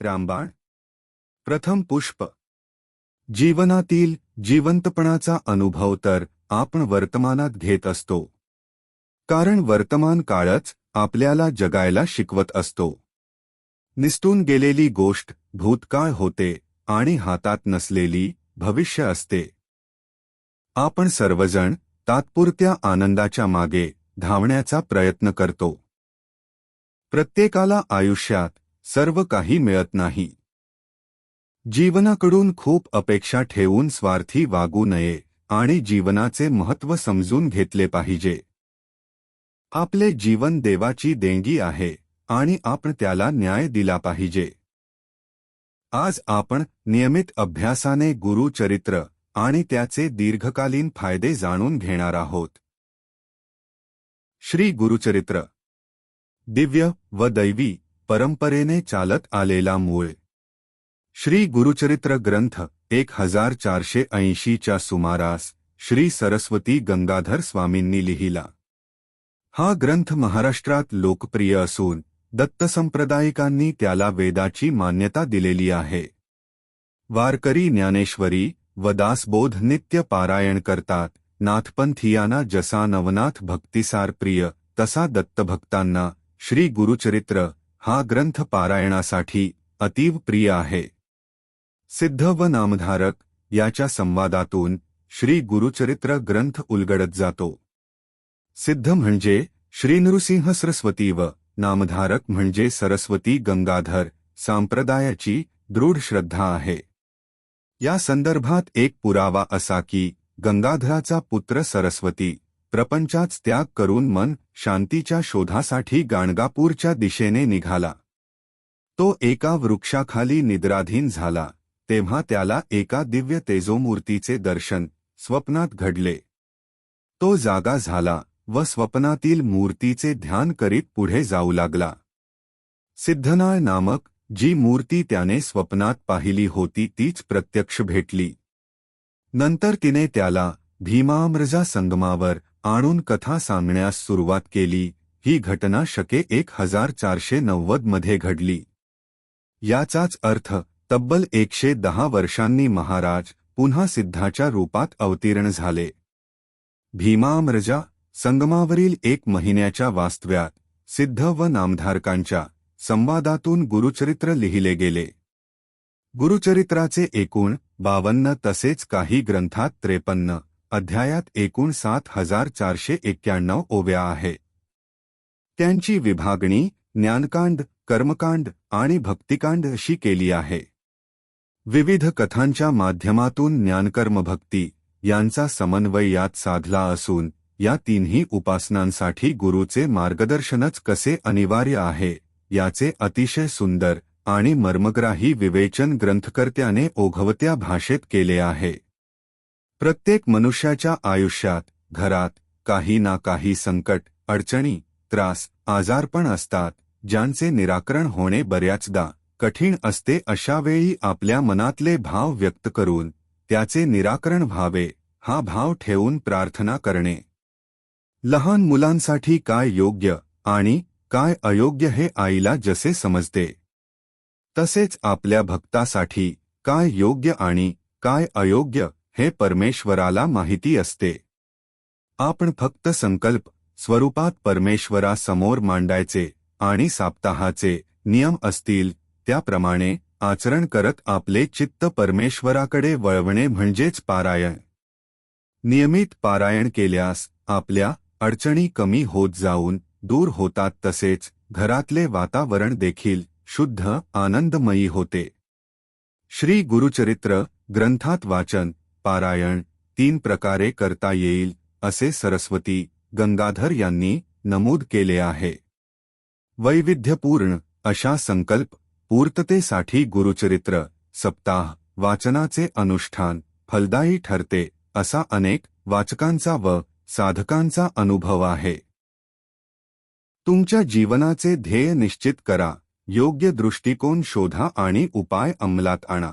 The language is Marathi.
रामबाण. प्रथम पुष्प. जीवनातील जिवंतपणाचा अनुभव तर आपण वर्तमानात घेत असतो. कारण वर्तमान काळच आपल्याला जगायला शिकवत असतो. निसटून गेलेली गोष्ट भूतकाळ होते आणि हातात नसलेली भविष्य असते. आपण सर्वजण तात्पुरत्या आनंदाच्या मागे धावण्याचा प्रयत्न करतो. प्रत्येकाला आयुष्यात सर्व काही मिळत नाही. जीवनाकडून खूप अपेक्षा ठेवून स्वार्थी वागू नये आणि जीवनाचे महत्त्व समजून घेतले पाहिजे. आपले जीवन देवाची देणगी आहे आणि आपण त्याला न्याय दिला पाहिजे. आज आपण नियमित अभ्यासाने गुरुचरित्र आणि त्याचे दीर्घकालीन फायदे जाणून घेणार आहोत. श्री गुरुचरित्र. दिव्य व दैवी परंपरेने चालत आलेला मूळ. श्री गुरुचरित्र ग्रंथ एक हजार चारशे ऐंशीच्या सुमारास श्री सरस्वती गंगाधर स्वामींनी लिहिला. हा ग्रंथ महाराष्ट्रात लोकप्रिय असून दत्त संप्रदायिकांनी त्याला वेदाची मान्यता दिलेली आहे. वारकरी ज्ञानेश्वरी व दासबोध नित्य पारायण करतात नाथपंथियांना जसा नवनाथ भक्तिसार प्रिय तसा दत्तभक्तांना श्री गुरुचरित्र हा ग्रंथ पारायणासाठी अतीव प्रिय आहे. सिद्ध व नामधारक याच्या संवादातून श्री गुरुचरित्र ग्रंथ उलगडत जातो. सिद्ध म्हणजे श्री नृसिंह सरस्वती व नामधारक म्हणजे सरस्वती गंगाधर सांप्रदायाची दृढ श्रद्धा आहे. या संदर्भात एक पुरावा असा की गंगाधराचा पुत्र सरस्वती प्रपंचाच त्याग करून मन शांतीच्या शोधासाठी गाणगापूरच्या दिशेने निघाला. तो एका वृक्षाखाली निद्राधीन झाला तेव्हा त्याला एका दिव्य तेजोमूर्तीचे दर्शन स्वप्नात घडले. तो जागा झाला व स्वप्नातील मूर्तीचे ध्यान करीत पुढे जाऊ लागला. सिद्धनाळ नामक जी मूर्ती त्याने स्वप्नात पाहिली होती तीच प्रत्यक्ष भेटली. नंतर तिने त्याला भीमामृजा संगमावर आणून कथा सांगण्यास सुरुवात केली ही घटना शके एक हजार चारशे नव्वदमध्ये घडली. याचाच अर्थ तब्बल एकशे दहा वर्षांनी महाराज पुन्हा सिद्धाच्या रूपात अवतीर्ण झाले. भीमामरजा संगमावरील एक महिन्याच्या वास्तव्यात सिद्ध व नामधारकांच्या संवादातून गुरुचरित्र लिहिले गेले. गुरुचरित्राचे एकूण बावन्न तसेच काही ग्रंथात त्रेपन्न अध्यायात एकूण सात हजार चारशे एक्क्याण्णव ओव्या आहे. त्यांची विभागणी ज्ञानकांड कर्मकांड आणि भक्तिकांड अशी केली आहे. विविध कथांच्या माध्यमातून ज्ञानकर्म भक्ती यांचा समन्वय यात साधला असून या तिन्ही उपासनांसाठी गुरुचे मार्गदर्शनच कसे अनिवार्य आहे याचे अतिशय सुंदर आणि मर्मग्राही विवेचन ग्रंथकर्त्याने ओघवत्या भाषेत केले आहे. प्रत्येक मनुष्याच्या आयुष्यात घरात काही ना काही संकट अडचणी त्रास आजारपण असतात ज्यांचे निराकरण होणे बऱ्याचदा कठीण असते अशा वेळी आपल्या मनातले भाव व्यक्त करून त्याचे निराकरण व्हावे हा भाव ठेवून प्रार्थना करणे. लहान मुलांसाठी काय योग्य आणि काय अयोग्य हे आईला जसे समजते तसेच आपल्या भक्तासाठी काय योग्य आणि काय अयोग्य हे परमेश्वराला माहिती असते. आपण फक्त संकल्प स्वरूपात परमेश्वरासमोर मांडायचे आणि साप्ताहाचे नियम असतील त्याप्रमाणे आचरण करत आपले चित्त परमेश्वराकडे वळवणे म्हणजेच पारायण. नियमित पारायण केल्यास आपल्या अडचणी कमी होत जाऊन दूर होतात तसेच घरातले वातावरण देखील शुद्ध आनंदमयी होते. श्री गुरुचरित्र ग्रंथात वाचन पारायण तीन प्रकारे करता येईल असे सरस्वती गंगाधर यांनी नमूद केले आहे. वैविध्यपूर्ण अशा संकल्प पूर्ततेसाठी गुरुचरित्र सप्ताह वाचनाचे अनुष्ठान फलदायी ठरते असा अनेक वाचकांचा व साधकांचा अनुभव आहे. तुमच्या जीवनाचे ध्येय निश्चित करा योग्य दृष्टिकोन शोधा आणि उपाय अंमलात आणा.